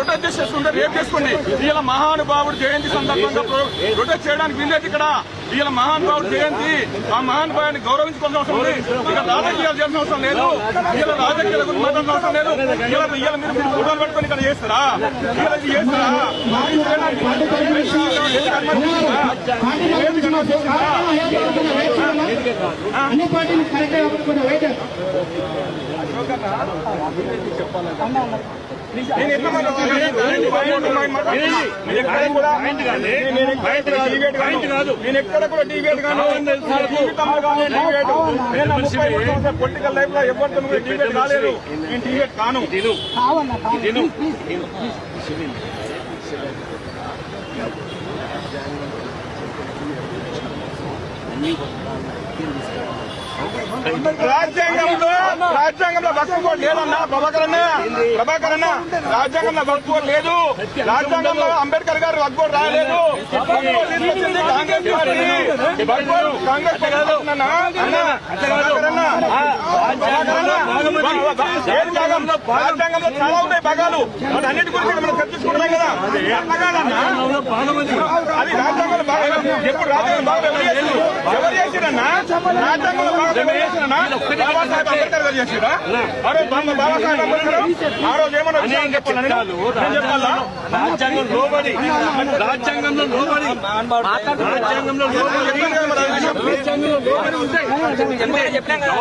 Protest చేసుకుంటే రేపు చేసుకోండి ఇలా మహానుభావుడు జయంతి సందర్భంగా ప్రొ- ప్రొటెస్ట్ చేయడానికి వీలేదు ఇక్కడ. ఇలా మహానుభావుడు జయంతి ఆ మహానుభావుని గౌరవించుకోవాల్సిన అవసరం ఉంది ఇక రాజకీయాలు చేయాల్సిన అవసరం లేదు. ఇలా రాజకీయాల గురించి మాట్లాడాల్సిన అవసరం లేదు. ఇలా ఇలా మీరు మీరు ఫోటోలు పట్టుకొని ఇక్కడ చేస్తారా? ఇలా ఇది చేస్తారా? అన్ని పార్టీలు కరెక్ట్ నేను ఎక్కడ కూడా డిబేట్ కాను. నేను ఎక్కడ కూడా కాను. ముప్పై పొలిటికల్ లైఫ్లో ఎవరితో కూడా డిబేట్ కాలేదు నేను డిబేట్ కాను రాజ్యాంగంలో రాజ్యాంగంలో వక్ఫ్ బోర్డు లేదన్నా ప్రభాకర్ అన్న ప్రభాకర్ అన్న రాజ్యాంగంలో వక్ఫ్ బోర్డు లేదు. రాజ్యాంగంలో అంబేద్కర్ గారు వక్ఫ్ బోర్డు రాలేదు. తీసుకొచ్చింది కాంగ్రెస్ పార్టీ. కాంగ్రెస్ రాజ్యాంగంలో చాలా ఉన్నాయి భాగాలు. అన్నిటి గురించి మనం చర్చించుకుంటున్నాం కదా. అట్లా కాదన్నా అది రాజ్యాంగంలో భాగం. ఎప్పుడు రాజ్యాంగం భాగం ఎవరు ఎవరు చేసిరన్నా రాజ్యాంగంలో భాగం ఎవరు చేసిరన్నా బాబాసాహెబ్ అంబేద్కర్ గారు చేసిరా ఆ రోజు బాబా బాబాసాహెబ్ అంబేద్కర్ ఆ రోజు ఏమన్నా విషయం చెప్పాలని నేను చెప్పాలా? రాజ్యాంగం లోబడి. రాజ్యాంగంలో లోబడి. రాజ్యాంగంలో లోబడి. చెప్పాను కదా.